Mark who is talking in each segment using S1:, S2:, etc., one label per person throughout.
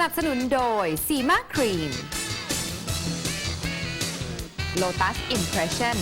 S1: นับสนุนโดยซีมาครีม Lotus Impression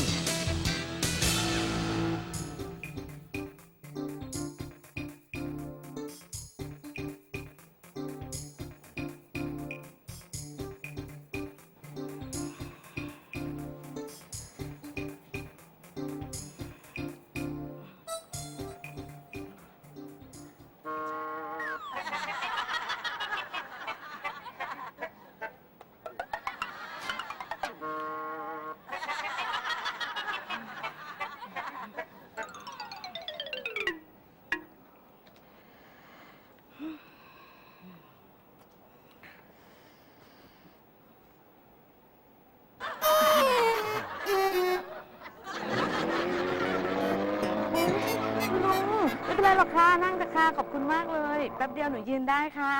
S2: เป็นไรหรอกค่ะนั่งเถอะค่ะขอบคุณมากเลย แป๊บเดียวหนูยืนได้ค่ะ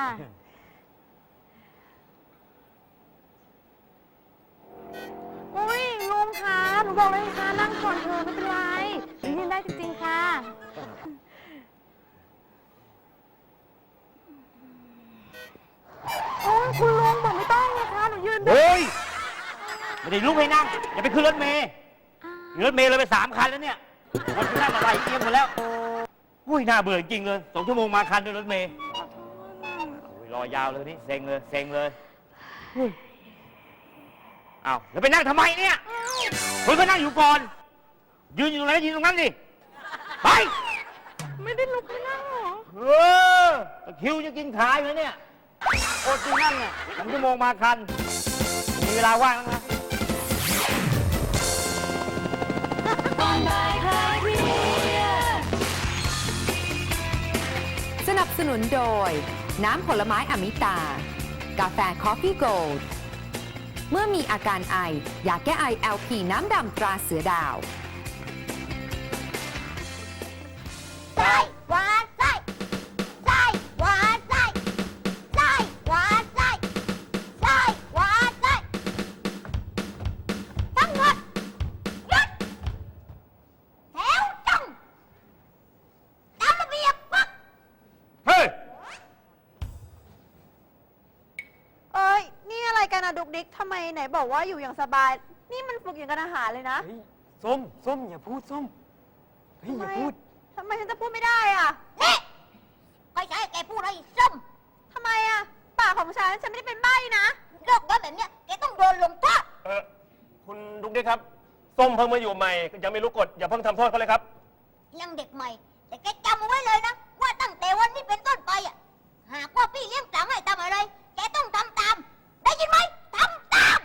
S2: อุ้ยลุงคะหนูบอกเลยค่ะนั่งก่อนเถอะไม่เป็นไรหนูยืนได้จริงๆค่ะ โอ้ยคุณลุงบอกไม่ต้องเลยค่ะหนูยืนได้
S3: เฮ้ย ไม่ได้ลุกให้นั่ง อย่าไปขึ้นรถเมย์รถเมย์เลยไปสามคันแล้วเนี่ยคนที่นั่งอะไรเอียงหมดแล้ว อุ้ยน่าเบื่อจริงเลยสองชั่วโมงมาคันด้วยรถเมย์โอ้ยรอยาวเลยนี่เซ็งเลยเซ็งเลยอ้าวแล้วไปนั่งทำไมเนี่ยคุณก็นั่งอยู่ก่อน ยืนอยู่ตรงไหนยืนตรงนั้นดิไป
S2: ไม่ได้ลุกไม่นั่งเหรอ
S3: เออตะคริวจะกินขายเลยเนี่ยโอดที่นั่งเนี่ยสองชั่วโมงมาคัน มีเวลาว่างแล้วนะ
S1: นับสนุนโดย น้ำผลไม้อมิตา กาแฟคอฟฟี่โกลด์เมื่อมีอาการไอ อยากแก้ไอ LP น้ำดำตราเสือดาว
S4: ไบ
S5: อกว่าอยู่อย่างสบาย นี่มันฝึกอย่างกันอาหารเลยนะ
S6: เฮ้ยส้มส้มอย่าพูดส้มเฮ้ยอย่าพูด
S5: ทำไมฉันจะพูดไม่ได้อะ
S4: นี่ไม่ใช่แกพูดอะไรส้ม
S5: ทำไมอะปากของฉันฉันไม่ได้เป็นใบ้นะ
S4: เลิกย้อนแบบเนี้ยแกต้องโดนลงโทษ
S6: เออคุณดุ๊กดิ๊กครับ ส้มเพิ่งมาอยู่ใหม่ยังไม่รู้กฎอย่าเพิ่งทำโทษเขาเลยครับ
S4: ยังเด็กใหม่ แต่แกจำเอาไว้เลยนะ ว่าตั้งแต่วันนี้เป็นต้นไปอะหากว่าพี่เลี้ยงสั่งให้ทำอะไร แกต้องทำตาม ได้ยินไหมทำตาม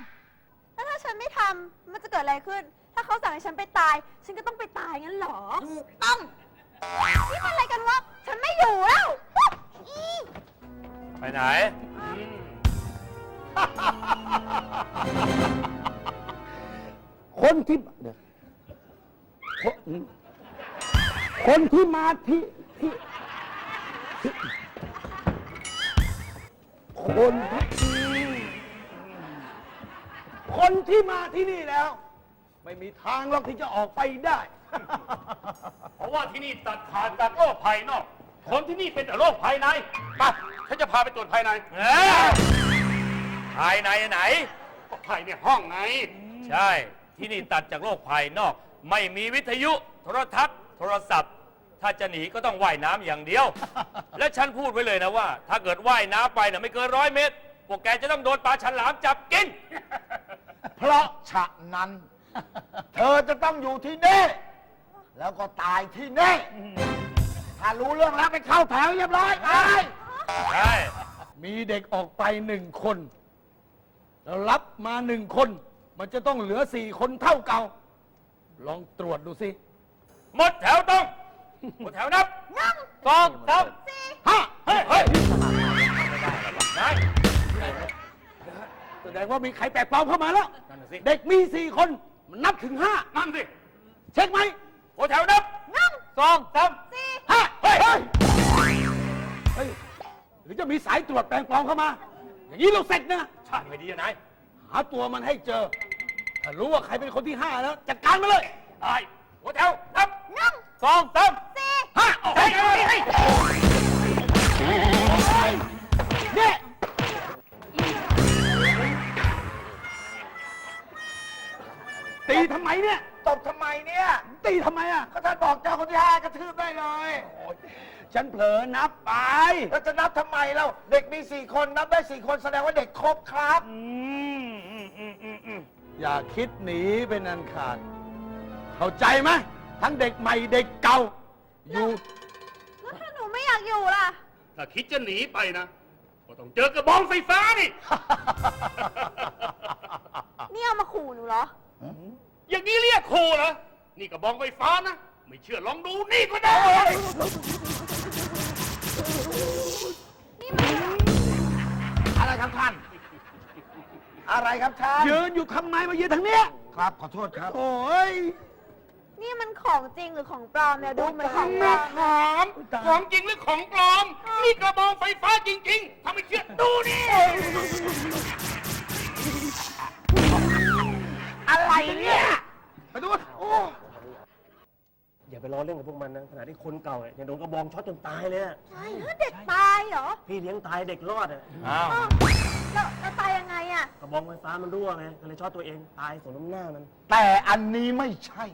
S5: แล้วถ้าฉันไม่ทำมันจะเกิดอะไรขึ้น ถ้าเขาสั่งให้ฉันไปตาย ฉันก็ต้องไปตายงั้นเหรอ
S4: ถูกต้อง
S5: นี่มันอะไรกันวะฉันไม่อยู่แล้ว
S4: อี
S6: ไปไหน
S7: คนที่เดี๋ยวคนคนที่มาที่ที่ที่คนที่ คนที่มาที่นี่แล้ว ไม่มีทางหรอกที่จะออกไปได้
S6: เพราะว่าที่นี่ตัดขาดจากโรคภายนอก คนที่นี่เป็นแต่โรคภายในไปฉันจะพาไปตรวจภายใน
S3: ภายในไหน
S6: ก็ภายในห้องไง
S3: ใช่ ที่นี่ตัดจากโลกภายนอก ไม่มีวิทยุ โทรทัศน์ โทรศัพท์ ถ้าจะหนีก็ต้องว่ายน้ำอย่างเดียว และฉันพูดไว้เลยนะว่า ถ้าเกิดว่ายน้ำไปนะไม่เกินร้อยเมตร พวกแกจะต้องโดนปลาฉลามจับกิน
S7: เพราะฉะนั้น เธอจะต้องอยู่ที่นี่ แล้วก็ตายที่นี่ถ้ารู้เรื่องแล้วไปเข้าแถวเรียบร้อยไป
S3: ใช่
S7: มีเด็กออกไปหนึ่งคนแล้วรับมาหนึ่งคน มันจะต้องเหลือสี่คนเท่าเก่า ลองตรวจดูสิ
S3: หมดแถวต้อง หมดแถวนับ
S4: หนึ่ง
S3: สองสาม
S7: ห้า
S3: เฮ้ยเฮ้ยนาย
S7: แสดงว่ามีใครแปลกปลอมเข้ามาแล้ว
S3: นั่นน่ะสิ
S7: เด็กมีสี่คน มันนับถึงห้า
S6: นั่นสิ
S7: เช็คไหม
S3: หมดแถวนับ
S4: หนึ่ง
S3: สองสาม
S7: ห้าเฮ้ยเฮ้ย เฮ้ย หรือจะมีสายตรวจแปลงปลอมเข้ามา อย่างนี้เราเสร็จนะ
S3: ใช่ไม่ดีอะนาย
S7: หาตัวมันให้เจอ ถ้ารู้ว่าใครเป็นคนที่ห้าแล้วจัดการมาเลย
S3: ไอ้หัวแถวนับ
S4: หนึ่ง
S3: สองสาม
S4: สี่
S7: ห้า
S3: เฮ้ยเฮ้ยเฮ้ย
S7: เนี่ย ตีทำไมเนี่ย
S8: ตบทำไมเนี่ย
S7: ตีทำไมอะ
S8: ก็ท่านบอกเจ้าคนที่ห้ากระทืบได้เลย
S7: ฉันเผลอนับไป
S8: แล้วจะนับทำไมเล่าเด็กมีสี่คนนับได้สี่คนแสดงว่าเด็กครบครับ
S3: อืมอืมอืมอืมอืม
S7: อย่าคิดหนีเป็นอันขาด เข้าใจไหมทั้งเด็กใหม่เด็กเก่า อยู่
S5: แล้วถ้าหนูไม่อยากอยู่ล่ะ
S7: ถ้าคิดจะหนีไปนะ ก็ต้องเจอกระบองไฟฟ้านี่
S5: นี่เอามาขู่หนูเหรอ
S7: อย่างนี้เรียกครูเหรอ นี่กระบองไฟฟ้านะ ไม่เชื่อลองดูนี่ก็ได้
S8: อะไรครับท่าน อะไรครับท่าน
S7: ยืนอยู่ทำไมมายืนทางเนี้ย
S8: ครับขอโทษครับ
S7: โอ้ย
S5: นี่มันของจริงหรือของปลอมเนี่ยดูเหมือนของปลอม
S7: ถามของจริงหรือของปลอม นี่กระบองไฟฟ้าจริง ๆ ถ้าไม่เชื่อดูนี่
S8: อะไรเนี่ย
S7: ไปดูโอ้
S9: อย่าไปล้อเล่นกับพวกมันนะขณะที่คนเก่าเนี่ยยังโดนกระบองช็อตจนตายเลยอะ
S5: ใช่เด็กตายเหรอ
S9: พี่เลี้ยงตายเด็กรอดอะ
S3: อ้าว
S5: อ้าวแล้วแล้วตายยังไงอะ
S9: กระบองไฟฟ้ามันรั่วไงก็เลยช็อตตัวเองตายสมน้ำหน้ามัน
S8: แต่อันนี้ไม่ใช่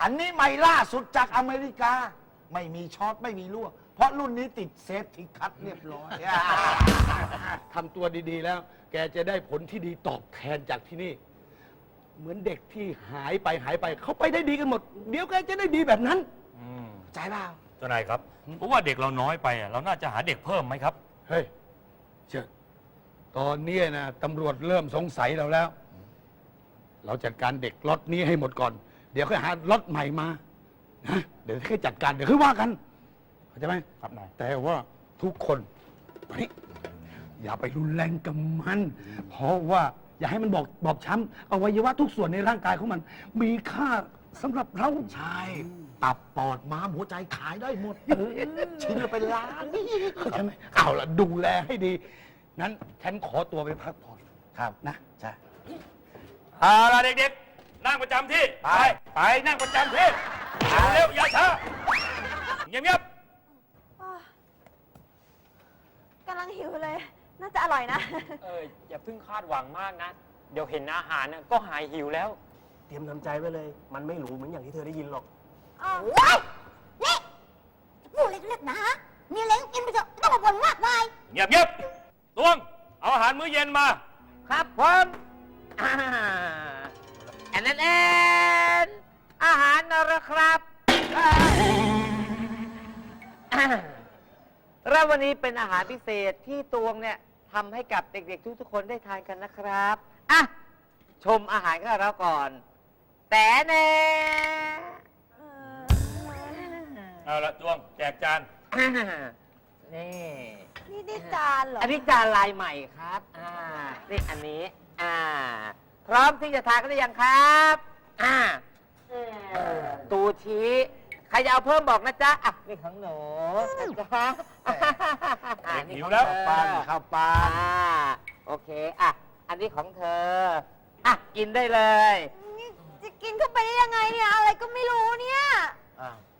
S8: อันนี้ใหม่ล่าสุดจากอเมริกา ไม่มีช็อตไม่มีรั่ว เพราะรุ่นนี้ติดเซฟที่คัดเรียบร้อย
S7: ทำตัวดีๆแล้ว แกจะได้ผลที่ดีตอบแทนจากที่นี่ เหมือนเด็กที่หายไปหายไป เขาไปได้ดีกันหมด เดี๋ยวแกจะได้ดีแบบนั้น
S3: อืม
S8: ใจเปล่า
S3: เจ้านายครับเพราะว่าเด็กเราน้อยไปอะเราน่าจะหาเด็กเพิ่มไหมครับ
S7: เฮ้ยเชิญตอนนี้นะตำรวจเริ่มสงสัยเราแล้ว เราจัดการเด็กล็อตนี้ให้หมดก่อน เดี๋ยวค่อยหาล็อตใหม่มานะเดี๋ยวค่อยจัดการเดี๋ยวค่อยว่ากันเข้าใจไหม
S3: ครับนาย
S7: แต่ว่าทุกคนมานี่อย่าไปรุนแรงกับมัน เพราะว่า อย่าให้มันบอกบอบช้ำอวัยวะทุกส่วนในร่างกายของมัน มีค่าสำหรับเรา
S8: ใช่ตับปอดม้ามหัวใจขายได้หมด ชิ้นละเป็นล้าน
S7: เข้าใจไหมเอาละดูแลให้ดีงั้นฉันขอตัวไปพักผ่อน
S8: ครับ
S7: นะ ใช่
S3: เอาละเด็กๆ นั่งประจำที่ ไป ไปนั่งประจำที่เร็วๆอย่าช้าเงียบ
S5: กำลังหิวเลย น่าจะอร่อยนะ
S10: เอออย่าเพิ่งคาดหวังมากนะ เดี๋ยวเห็นอาหารน่ะก็หายหิวแล้ว
S9: เตรียมทำใจไว้เลย มันไม่หรูเหมือนอย่างที่เธอได้ยินหรอก
S5: อ้าว
S11: ว้ายนี่พูดเล็กๆนะมีอะไรก็กินไปเถอะไม่ต้องมาบ่นมากมาย
S3: ๆเงียบๆตวง เอาอาหารมื้อเย็นมา
S4: ครับผมอ่าอันนั้นเองอาหารนะเหรอครับอ่าแล้ววันนี้เป็นอาหารพิเศษที่ตวงเนี่ย ทำให้กับเด็กๆทุกๆคนได้ทานกันนะครับอะชมอาหารของเราก่อน แต่แน่
S5: เออ
S3: เอาละตวงแจกจาน
S4: อ่านี่
S5: นี่นี่จานเหรอ
S4: อันนี้จานลายใหม่ครับ อ่า นี่อันนี้ อ่า พร้อมที่จะทานกันหรือยังครับ อ่า ตูชี้ ใครจะเอาเพิ่มบอกนะจ๊ะอะนี่ของหนูนะจ๊ะอะ
S3: เด็ก
S4: นี่
S3: หิ
S4: ข
S3: ว
S4: อง
S3: แล้ว
S4: เธอ
S8: ปานข้าวปลา
S4: อ่าโอเคอะอันนี้ของเธออะกินได้เลย
S5: นี่จะกินเข้าไปได้ยังไงเนี่ย อะไรก็ไม่รู้เนี่ย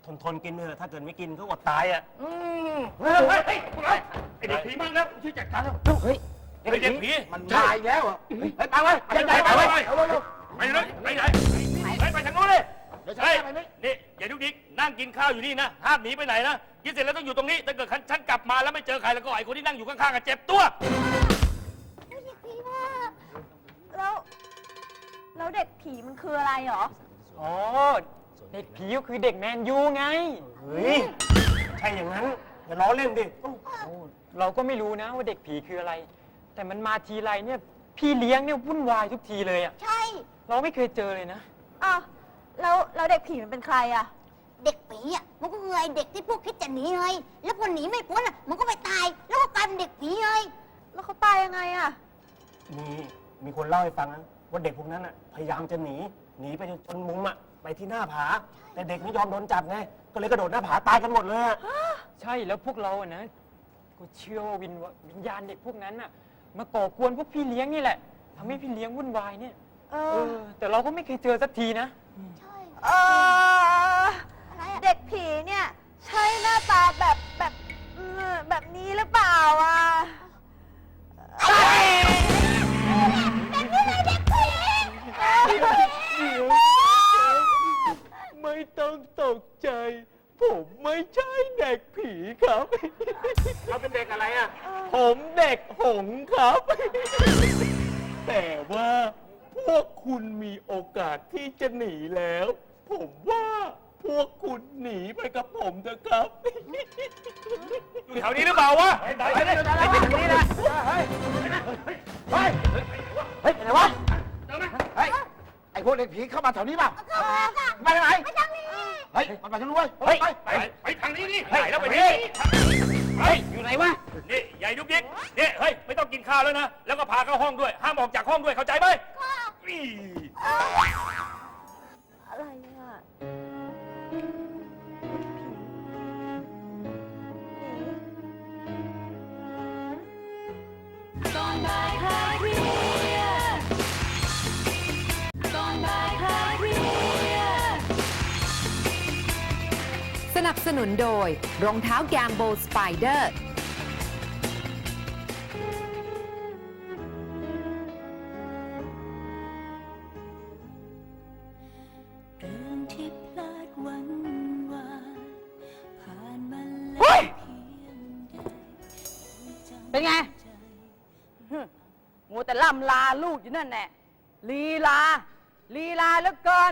S9: ทนทนๆกินเถอะถ้าเกิดไม่กินก็อดตายอะ
S4: อืม
S7: เฮ้ยเฮ้ยเฮ้ยพวกเราไอเด็กผีมั่งแล้วช่วยจัดการแล้ว
S4: เฮ้ย
S3: เฮ้ยเด็กผี
S8: มันมาอีกแล้วเหรอเฮ้ยไปไปไปไปไปไปไปเอาเร็ว
S3: ไปเลยไปไหนไปไปทางโน้นเลย
S8: เดี๋ยวฉัน
S3: เฮ้ย
S8: ไปนี่
S3: นี่อย่าดุกดิกนั่งกินข้าวอยู่นี่นะห้ามหนีไปไหนนะกินเสร็จแล้วต้องอยู่ตรงนี้ถ้าเกิดฉันกลับมาแล้วไม่เจอใครแล้วก็ไอ้คนที่นั่งอยู่ข้างๆกันเจ็บตัว
S5: แล้วแล้วเด็กผีมันคืออะไรเหรอ
S10: อ๋อ เด็กผีก็คือเด็กแมนยูไง
S9: เฮ้ยใช่อย่างนั้นอย่าล้อเล่นดิ
S10: โอ้เราก็ไม่รู้นะว่าเด็กผีคืออะไร แต่มันมาทีไรเนี่ย พี่เลี้ยงเนี่ยวุ่นวายทุกทีเลยอะ
S11: ใช่
S10: เราไม่เคยเจอเลยนะ
S5: อ้าว แล้วแล้วเด็กผีมันเป็นใครอะ
S11: เด็กผีอะมันก็คือไอเด็กที่พวกคิดจะหนีไงแล้วพอหนีไม่พ้นอะมันก็ไปตาย แล้วก็กลายเป็นเด็กผีไง
S5: แล้วเขาตายยังไงอะ
S9: มีมีคนเล่าให้ฟังนะว่าเด็กพวกนั้นอะพยายามจะหนีหนีไปจนมุมอะไปที่หน้าผา แต่เด็กไม่ยอมโดนจับไงก็เลยกระโดดหน้าผาตายกันหมดเลยอะ
S10: ใช่แล้วพวกเราอะนะก็เชื่อว่าวิญวะวิญญาณเด็กพวกนั้นน่ะ มาก่อกวนพวกพี่เลี้ยงนี่แหละทำให้พี่เลี้ยงวุ่นวายเนี่ย
S5: เอ
S10: เอ
S5: อ
S10: อแต่เราก็ไม่เคยเจอสักทีนะ
S11: ใช่
S5: เออ
S11: อะไรอะ
S5: เด็กผีเนี่ย ใช่หน้าตาแบบแบบเออแบบนี้หรือเปล่าอะ
S11: เป็นผู้เลยเด็กผี
S5: เออ
S10: ต้องตกใจ ผมไม่ใช่เด็กผีครับ
S9: เราเป็นเด็กอะไรอะ
S10: ผมเด็กหงส์ครับ แต่ว่าพวกคุณมีโอกาสที่จะหนีแล้ว ผมว่าพวกคุณหนีไปกับผมเถอะครับ
S3: อยู่แถวนี้หรือเปล่าวะ
S8: เฮ้ยเฮ้ยเฮ้ยอะไรวะเฮ้ยไอ้พวกเด็กผีเข้ามาแถวนี้เปล่า
S11: เข้ามาค่ะ
S8: มาทางไหน
S11: ไปทางนี้
S8: เฮ้ยมันมาทางนู้นเว้ย
S3: เฮ้ย
S8: ไป
S3: ไปไปทางนี้นี่ไหนแล้วไปนี่เฮ้ยอยู่ไหนวะนี่ใหญ่ดุกดิกนี่เฮ้ยไม่ต้องกินข้าวแล้วนะแล้วก็พาเข้าห้องด้วยห้ามออกจากห้องด้วยเข้าใจไหม
S1: สนับสนุนโดย รองเท้าแกมโบสไปเดอร์
S12: เรื่องที่พลาดวันวานผ่านมา
S13: เฮ้
S12: แล้ว
S13: ย
S12: เพียงใด
S13: เป็นไงมัวแต่ล่ำลาลูกอยู่นั่นแน่ลีลา ลีลาเหลือเกิน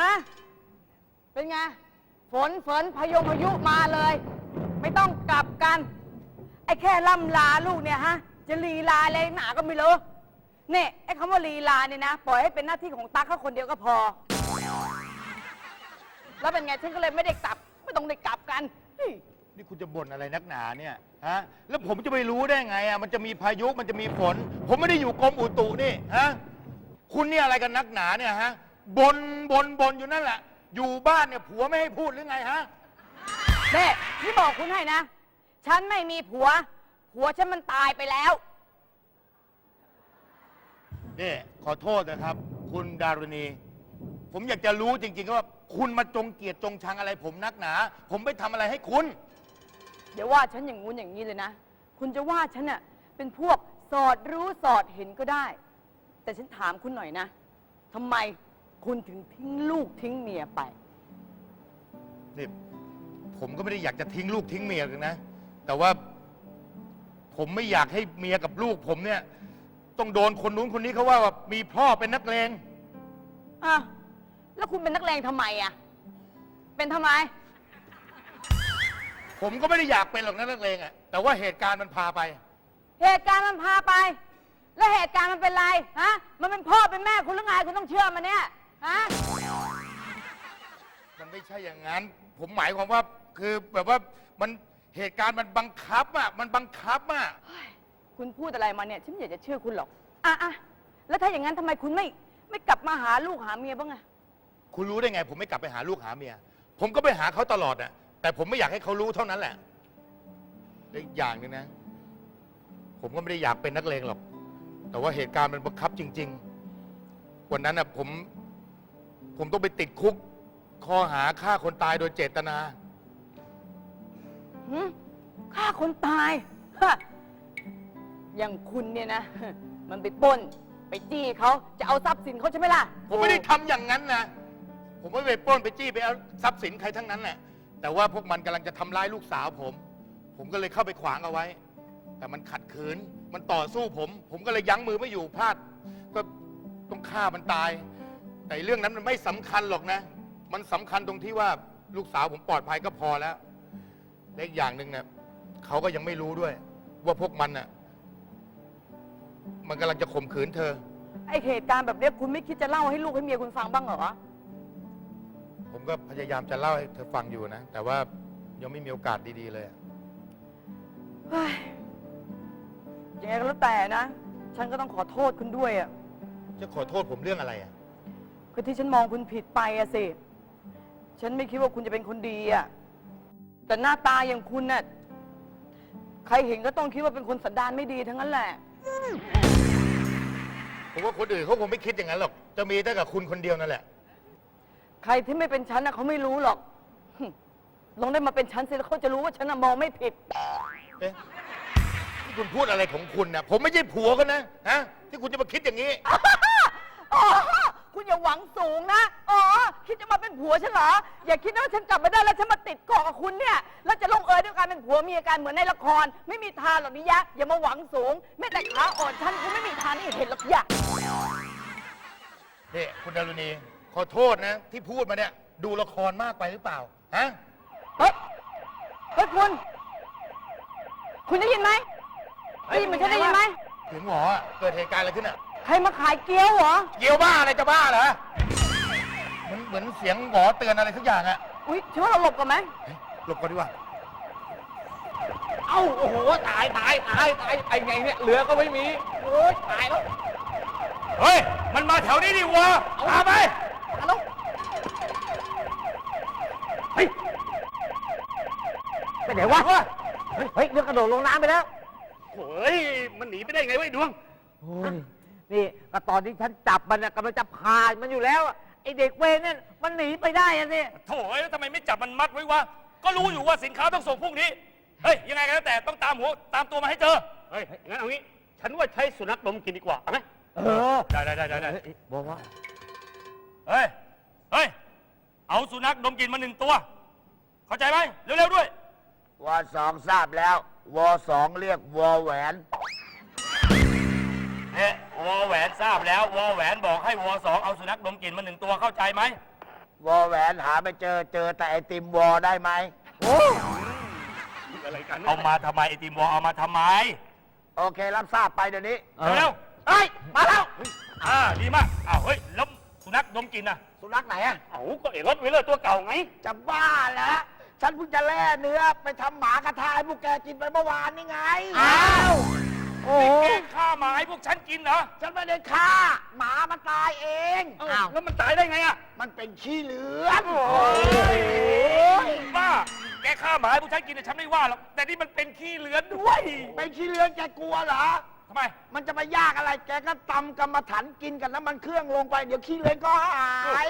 S13: ฮะ เป็นไง ฝนฝนพายุพายุมาเลย ไม่ต้องกลับกัน ไอ้แค่ล่ำลาลูกเนี่ยฮะ จะลีลาอะไรหนาก็ไม่รู้เนี่ยไอ้คำว่าลีลาเนี่ยนะ ปล่อยให้เป็นหน้าที่ของตั๊กเขาคนเดียวก็พอ แล้วเป็นไงฉันก็เลยไม่ได้กลับ ไม่ต้องได้กลับกัน
S8: นี่คุณจะบ่นอะไรนักหนาเนี่ยฮะแล้วผมจะไปรู้ได้ไงอะมันจะมีพายุมันจะมีฝน ผมไม่ได้อยู่กรมอุตุนี่ฮะคุณเนี่ยอะไรกันนักหนาเนี่ยฮะบนบนบนอยู่นั่นแหละ อยู่บ้านเนี่ยผัวไม่ให้พูดหรือไงฮะ
S13: เน่ที่บอกคุณให้นะ ฉันไม่มีผัว ผัวฉันมันตายไปแล้ว
S8: นี่ขอโทษนะครับ คุณดารุณี ผมอยากจะรู้จริงๆว่าคุณมาจงเกลียดจงชังอะไรผมนักหนา ผมไม่ทำอะไรให้คุณ
S13: เดี๋ยวว่าฉันอย่างงู้นอย่างนี้เลยนะ คุณจะว่าฉันเน่ะเป็นพวกสอดรู้สอดเห็นก็ได้ แต่ฉันถามคุณหน่อยนะทำไม คุณถึงทิ้งลูกทิ้งเมียไป
S8: นี่ผมก็ไม่ได้อยากจะทิ้งลูกทิ้งเมียกันนะ แต่ว่าผมไม่อยากให้เมียกับลูกผมเนี่ย ต้องโดนคนนู้นคนนี้เขาว่าว่ามีพ่อเป็นนักเลง
S13: อะ แล้วคุณเป็นนักเลงทำไมอะ เป็นทำไม
S8: ผมก็ไม่ได้อยากเป็นหรอกนะนักเลงอะแต่ว่าเหตุการณ์มันพาไป
S13: เหตุการณ์มันพาไป แล้วเหตุการณ์มันเป็นไร ฮะ มันเป็นพ่อเป็นแม่คุณหรือไงคุณต้องเชื่อมันเนี่ย ฮะ
S8: มันไม่ใช่อย่างนั้น ผมหมายความว่าคือแบบว่ามันเหตุการณ์มันบังคับอะมันบังคับอะ
S13: คุณพูดอะไรมาเนี่ยฉันไม่อยากจะเชื่อคุณหรอกอะอะแล้วถ้าอย่างนั้นทำไมคุณไม่ไม่กลับมาหาลูกหาเมียบ้างอะ
S8: คุณรู้ได้ไง ผมไม่กลับไปหาลูกหาเมีย ผมก็ไปหาเขาตลอดอะแต่ผมไม่อยากให้เขารู้เท่านั้นแหละและอีกอย่างหนึงนะ ผมก็ไม่ได้อยากเป็นนักเลงหรอก แต่ว่าเหตุการณ์มันบังคับจริง ๆ วันนั้นอะผม ผมต้องไปติดคุกข้อหาฆ่าคนตายโดยเจตนา
S13: หึฆ่าคนตายฮะอย่างคุณเนี่ยนะ มันไปปล้น ไปจี้เขาจะเอาทรัพย์สินเขาใช่ไหมล่ะ
S8: ผมไม่ได้ทำอย่างนั้นนะ ผมไม่ไปปล้นไปจี้ไปเอาทรัพย์สินใครทั้งนั้นแหละแต่ว่าพวกมันกำลังจะทำร้ายลูกสาวผม ผมก็เลยเข้าไปขวางเอาไว้ แต่มันขัดขืน มันต่อสู้ผม ผมก็เลยยั้งมือไม่อยู่พลาด ก็ต้องฆ่ามันตาย แต่เรื่องนั้นมันไม่สำคัญหรอกนะ มันสำคัญตรงที่ว่าลูกสาวผมปลอดภัยก็พอแล้วและอีกอย่างหนึ่งเนี่ยเขาก็ยังไม่รู้ด้วย ว่าพวกมันน่ะมันกำลังจะข่มขืนเธอ
S13: ไอเหตุการณ์แบบเนี้ยคุณไม่คิดจะเล่าให้ลูกให้เมียคุณฟังบ้างเหรอ
S8: ผมก็พยายามจะเล่าให้เธอฟังอยู่นะ แต่ว่ายังไม่มีโอกาสดีๆเลย
S13: เฮ้ยยังไงก็แล้วแต่นะ ฉันก็ต้องขอโทษคุณด้วยอะ
S8: จะขอโทษผมเรื่องอะไรอะ
S13: คือที่ฉันมองคุณผิดไปอะสิ ฉันไม่คิดว่าคุณจะเป็นคนดีอะแต่หน้าตาอย่างคุณน่ะ ใครเห็นก็ต้องคิดว่าเป็นคนสันดานไม่ดีทั้งนั้นแหละ
S8: ผมว่าคนอื่นเขาคงไม่คิดอย่างนั้นหรอก จะมีแต่กับคุณคนเดียวนั่นแหละ
S13: ใครที่ไม่เป็นฉันนะเขาไม่รู้หรอกหึลองได้มาเป็นฉันสิแล้วเขาจะรู้ว่าฉันน่ะมองไม่ผิด
S8: เอ๊ะที่คุณพูดอะไรของคุณนะผมไม่ใช่ผัวกันนะฮะที่คุณจะมาคิดอย่างนี้
S13: อ๋อ คุณอย่าหวังสูงนะ อ๋อ คิดจะมาเป็นผัวฉันเหรอ อย่าคิดนะว่าฉันกลับมาได้แล้วฉันมาติดเกาะกับคุณเนี่ย แล้วจะลงเอยด้วยการเป็นผัวเมียกันเหมือนในละคร ไม่มีทางหรอกนิยะ อย่ามาหวังสูง แม้แต่ขาอ่อนฉันก็ไม่มีทางที่จะเห็นหรอกอย่า
S8: นี่คุณดารุณีขอโทษนะ ที่พูดมาเนี่ยดูละครมากไปหรือเปล่าฮะ
S13: เฮ้ย เฮ้ยคุณ คุณได้ยินไหมได้ยินเหมือนฉันได้ยินไหม
S8: ถึงหมออะเกิดเหตุการณ์อะไรขึ้นอะ
S13: ใครมาขายเกี๊ยวเหรอ
S8: เกี่ยวบ้าอะไรจะบ้าเหรอเหมือนเหมือนเสียงหมอเตือนอะไรทุกอย่างอะ
S13: อุ้ยฉันว่าเราหลบกันไหม
S8: หลบก่อนดีกว่า
S10: เอ้าโอ้โหตายตายตายตายไอ้ไงเนี่ยเหลือก็ไม่มีโอ้ยตายแล้ว
S3: เฮ้ย มันมาแถวนี้ดิวะตามไป
S4: ไปไหนวะ เฮ้ยเฮ้ยเรือกระโดดลงน้ำไปแล้ว
S10: เฮ้ยมันหนีไปได้ไงวะไอ้ดวง
S4: โอ้ย นี่ก็ตอนที่ฉันจับมันน่ะกำลังจะพามันอยู่แล้วอะไอเด็กเวรเนี่ยมันหนีไปได้อะสิ
S3: โถ่เอ้ยแล้วทำไมไม่จับมันมัดไว้วะ ก็รู้อยู่ว่าสินค้าต้องส่งพรุ่งนี้ เฮ้ย ยังไงก็แล้วแต่ต้องตามหัวตามตัวมาให้เจอ
S10: เฮ้ย งั้นเอางี้ ฉันว่าใช้สุนัขดมกินดีกว่าเอาไหม
S4: เออ
S3: ได้ได้ได้ได้ได้
S4: บอกว่า
S3: เฮ้ย เฮ้ย เอาสุนัขดมกลิ่นมาหนึ่งตัว เข้าใจไหมเร็วๆด้วย
S14: วอสองทราบแล้ว วอสองเรียกวอแหวน
S3: เอ๊ะ วอแหวนทราบแล้ววอแหวนบอกให้วอสองเอาสุนัขดมกลิ่นมาหนึ่งตัวเข้าใจไหม
S14: วอแหวนหาไม่เจอเจอแต่ไอติมวอได้ไหม
S10: อะไรกัน
S3: เอามาทำไมไอติมวอเอามาทำไม
S14: โอเครับทราบไปเดี๋ยวนี้
S3: เร็ว
S14: เฮ้ยมาแล้ว
S3: ๆอ่าดีมากอ้าวเฮ้ยแล้วสุนัขดมกลิ่นน่ะ
S14: สุนัขไหนอะ
S10: เอาก็ไอ้รถวิลเลอร์ตัวเก่าไง
S14: จะบ้าแล้วฉันเพิ่งจะแล่เนื้อไปทำหมากระทายพวกแกกินไปเมื่อวานนี่ไง
S3: อ้าว
S14: โอ้
S3: นี่แกฆ่าหมาให้พวกฉันกินเหรอ
S14: ฉันไม่ได้ฆ่า หมามันตายเอง
S3: อ้าว แล้วมันตายได้ไงอะ
S14: มันเป็นขี้เหลือน
S3: บ้า แกฆ่าหมาให้พวกฉันกินน่ะฉันไม่ว่าหรอก แต่นี่มันเป็นขี้เลือนด้วย
S14: เป็นขี้เหลือนแกกลัวเหรอ
S3: ทำไม
S14: มันจะไปยากอะไร แกก็ตำกรรมฐานกินกับน้ำมันเครื่องลงไป เดี๋ยวขี้เหลือนก็หาย